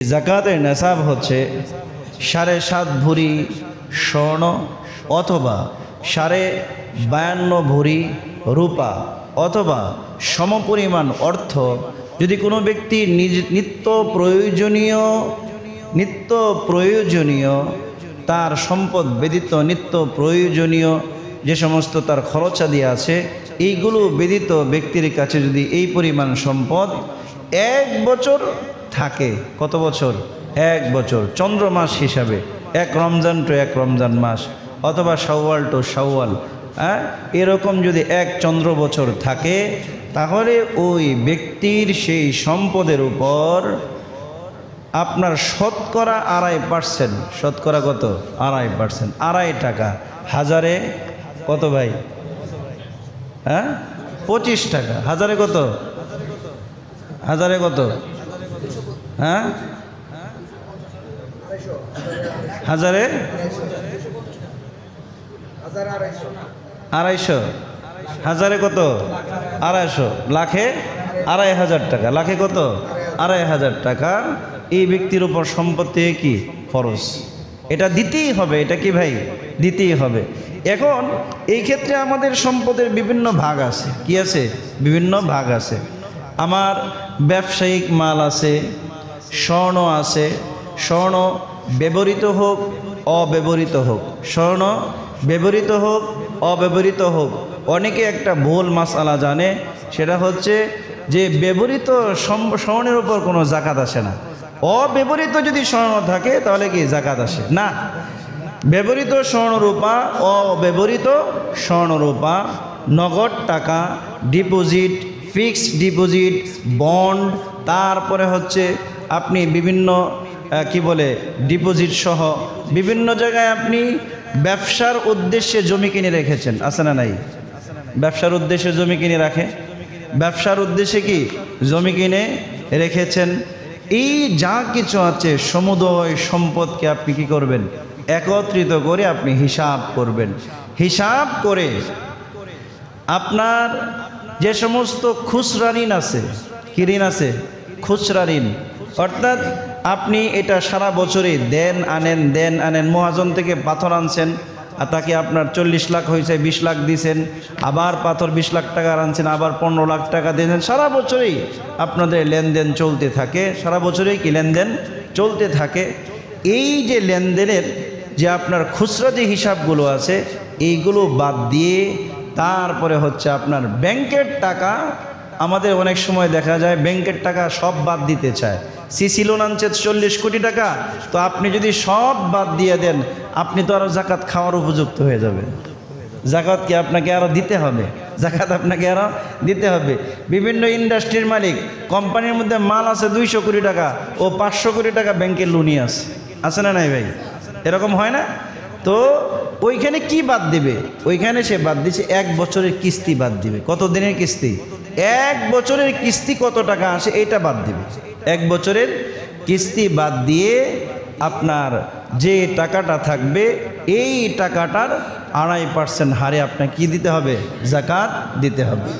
জাকাতের নেশাব হচ্ছে সাড়ে সাত ভরি স্বর্ণ অথবা সাড়ে বায়ান্ন ভরি রূপা অথবা সমপরিমাণ অর্থ। যদি কোনো ব্যক্তি নিজ নিত্য প্রয়োজনীয় নিত্য প্রয়োজনীয় তার সম্পদ ব্যতীত নিত্য প্রয়োজনীয় যে সমস্ত তার খরচাদি আছে, এইগুলো ব্যতীত ব্যক্তির কাছে যদি এই পরিমাণ সম্পদ এক বছর থাকে। কত বছর? এক বছর। চন্দ্র মাস হিসাবে। এক রমজান টু এক রমজান মাস। অথবা শাওয়াল টু শাওয়াল। হ্যাঁ এরকম যদি এক চন্দ্র বছর থাকে, তাহলে ওই ব্যক্তির সেই সম্পদের উপর আপনার শতকরা আড়াই পার্সেন্ট, শতকরা কত? আড়াই পার্সেন্ট। আড়াই টাকা। হাজারে কত ভাই? হ্যাঁ পঁচিশ টাকা। হাজারে কত? হাজারে কত? হ্যাঁ? হাজারে? আড়াইশো। হাজারে কত? আড়াইশো। লাখে আড়াই হাজার টাকা। লাখে কত? আড়াই হাজার টাকা। এই ব্যক্তির উপর সম্পত্তি কি? ফরজ। এটা দিতেই হবে। এটা কি ভাই? দিতেই হবে। এখন এই ক্ষেত্রে আমাদের সম্পদের বিভিন্ন ভাগ আছে। কি আছে? বিভিন্ন ভাগ আছে। আমার ব্যবসায়িক মাল আছে স্বর্ণ আছে। স্বর্ণ ব্যবহৃত হোক, অব্যবহৃত হোক। স্বর্ণ ব্যবহৃত হোক, অব্যবহৃত হোক। অনেকে একটা ভুল মাসালা জানে, সেটা হচ্ছে যে ব্যবহৃত স্বর্ণের উপর কোনো জাকাত আসে না। অব্যবহৃত যদি স্বর্ণ থাকে, তাহলে কি জাকাত আসে? না। ব্যবহৃত স্বর্ণরূপা, অব্যবহৃত স্বর্ণরূপা, নগদ টাকা, ডিপোজিট ফিক্সড ডিপোজিট, বন্ড, তারপরে হচ্ছে আপনি বিভিন্ন কি বলে, ডিপোজিট সহ বিভিন্ন জায়গায় আপনি ব্যবসার উদ্দেশ্যে জমি কিনে রেখেছেন, আছে না নাই? ব্যবসার উদ্দেশ্যে জমি কিনে রাখে। ব্যবসার উদ্দেশ্যে কি? জমি কিনে রেখেছেন। এই যা কিছু আছে, সমুদয় সম্পদকে আপনি কি করবেন? একত্রিত করে আপনি হিসাব করবেন। হিসাব করে আপনার যে সমস্ত খুচরা ঋণ আছে, কি ঋণ আছে? খুচরা ঋণ। অর্থাৎ আপনি এটা সারা বছরই দেন, আনেন দেন, আনেন, মহাজন থেকে পাথর আনছেন, আর তাকে আপনার চল্লিশ লাখ হয়েছে, বিশ লাখ দিয়েছেন আবার পাথর বিশ লাখ টাকা আনছেন, আবার পনেরো লাখ টাকা দিয়েছেন। সারা বছরেই আপনাদের লেনদেন চলতে থাকে, সারা বছরেই কি লেনদেন চলতে থাকে। এই যে লেনদেনের যে আপনার খুচরা যে হিসাবগুলো আছে, এইগুলো বাদ দিয়ে তারপরে হচ্ছে আপনার ব্যাংকের টাকা, আমাদের অনেক সময় দেখা যায় ব্যাংকের টাকা সব বাদ দিতে চায়। সিসি লোন আনছে চল্লিশ কোটি টাকা, তো আপনি যদি সব বাদ দিয়ে দেন, আপনি তো আরও জাকাত খাওয়ার উপযুক্ত হয়ে যাবেন। জাকাত কি আপনাকে আরও দিতে হবে? জাকাত আপনাকে আরও দিতে হবে। বিভিন্ন ইন্ডাস্ট্রির মালিক, কোম্পানির মধ্যে মাল আছে দুইশো কোটি টাকা, ও পাঁচশো কোটি টাকা ব্যাংকের লোনই আছে। আছে না নাই ভাই? এরকম হয় না? তো ওইখানে কি বাদ দিবে? ওইখানে সে বাদ দিচ্ছে এক বছরের কিস্তি বাদ দিবে। কত দিনের কিস্তি? এক বছরের কিস্তি কত টাকা আসে এটা বাদ দিবে। এক বছরের কিস্তি বাদ দিয়ে আপনার যে টাকাটা থাকবে, এই টাকাটার আড়াই পার্সেন্ট হারে আপনাকে কি দিতে হবে? জাকাত দিতে হবে।